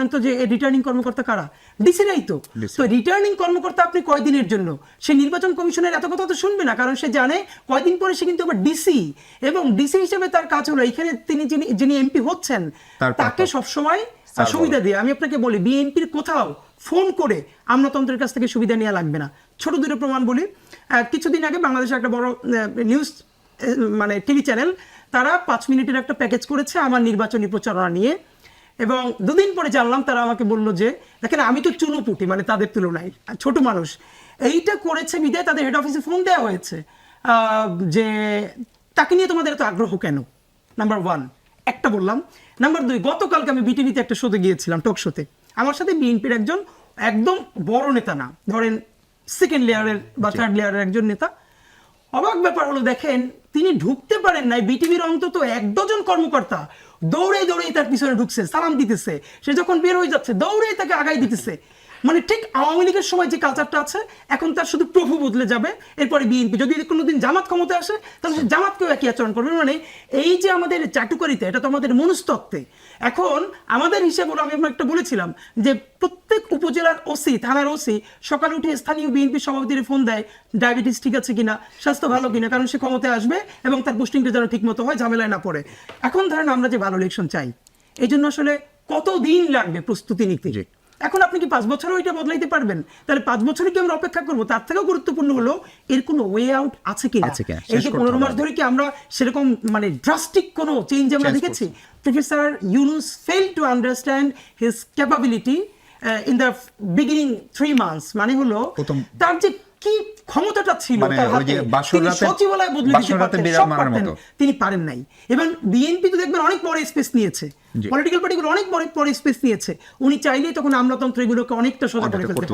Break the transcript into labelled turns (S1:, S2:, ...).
S1: বলেন তো যে রিটার্নিং কর্মকর্তা কারা? ডিসিরাই তো। তো রিটার্নিং কর্মকর্তা আপনি কয়দিনের জন্য? সে নির্বাচন কমিশনের এত কথা তো শুনবে না কারণ সে জানে কয়দিন পরে সে কিন্তু আবার ডিসি। এবং ডিসি হিসেবে তার কাজ হলো এখানে তিনি যিনি যিনি এমপি হচ্ছেন তাকে। সবসময় সুবিধা দিয়ে আমি আপনাকে বলি বিএনপির কোথাও ফোন করে আমলাতন্ত্রের কাছ থেকে সুবিধা নেওয়া লাগবে না। ছোট দুটো প্রমাণ বলি। কিছুদিন আগে বাংলাদেশে একটা বড় নিউজ মানে টিভি চ্যানেল তারা পাঁচ মিনিটের একটা প্যাকেজ করেছে আমার নির্বাচনী প্রচারণা নিয়ে। এবং দুদিন পরে জানলাম তারা আমাকে বলল যে দেখেন আমি তো চুনোপুটি মানে তাদের তুলনায় আর ছোট মানুষ। এইটা করেছে বিদায় তাদের হেড অফিসে ফোন দেওয়া হয়েছে যে তাকে নিয়ে তোমাদের এত আগ্রহ কেন? নাম্বার ওয়ান একটা বললাম। নাম্বার দুই গতকালকে আমি বিটিভিতে একটা শোতে গিয়েছিলাম টক শোতে আমার সাথে বিএনপির একজন একদম বড় নেতা না ধরেন সেকেন্ড লেয়ারের বা থার্ড লেয়ারের একজন নেতা। অবাক ব্যাপার হলো দেখেন তিনি ঢুকতে পারেন নাই। বিটিভির অন্তত এক ডজন কর্মকর্তা দৌড়ে দৌড়ে তার পিছনে ঢুকছে, সালাম দিতেছে। সে যখন বের হয়ে যাচ্ছে দৌড়ে তাকে আগাই দিতেছে। মানে ঠিক আওয়ামী লীগের সময় যে কালচারটা আছে, এখন তার শুধু প্রভু বদলে যাবে, এরপরে বিএনপি। যদি কোনোদিন জামাত ক্ষমতা আসে, তাহলে সে জামাতকেও একই আচরণ করবে। মানে এই যে আমাদের চাটুকারিতা, এটা তো আমাদের মনস্তত্ত্বে। এখন আমাদের হিসেবে হলো আমি একটা বলেছিলাম যে প্রত্যেক উপজেলার ওসি থানার ওসি সকালে উঠে স্থানীয় বিএনপি সভাপতির ফোন দেয় ডায়াবেটিস ঠিক আছে কিনা? স্বাস্থ্য ভালো কিনা? কারণ সে ক্ষমতায় আসবে এবং তার পোস্টিংটা যেন ঠিক মতো হয়, ঝামেলায় না পড়ে। এখন ধরেন আমরা যে ভালো ইলেকশন চাই এই জন্য আসলে কত দিন লাগবে প্রস্তুতি নিতে? এখন আপনি কি পাঁচ বছরে ওইটা বদলাইতে পারবেন? তাহলে পাঁচ বছরে কি আমরা অপেক্ষা করব? তার থেকেও গুরুত্বপূর্ণ হলো এর কোনো ওয়ে আউট আছে কিনা?
S2: আছে কি
S1: এই যে পনেরো মাস ধরে কি আমরা সেরকম মানে ড্রাস্টিক কোনো চেঞ্জ আমরা দেখেছি? Professor Yunus fail to understand his capability in the beginning three months মানে হলো তার যে কি ক্ষমতাটা ছিল
S2: মানে
S1: তিনি সচিবালয় বদলে দিতে পারতেন পারেন নাই। এবং বিএনপি তো দেখবেন অনেক বড় স্পেস নিয়েছে। পলিটিক্যাল পার্টিগুলো অনেক বড় বড় স্পেস নিয়েছে। উনি চাইলেই তখন আমলাতন্ত্র এগুলোকে অনেকটা সোজা করে ফেলতে।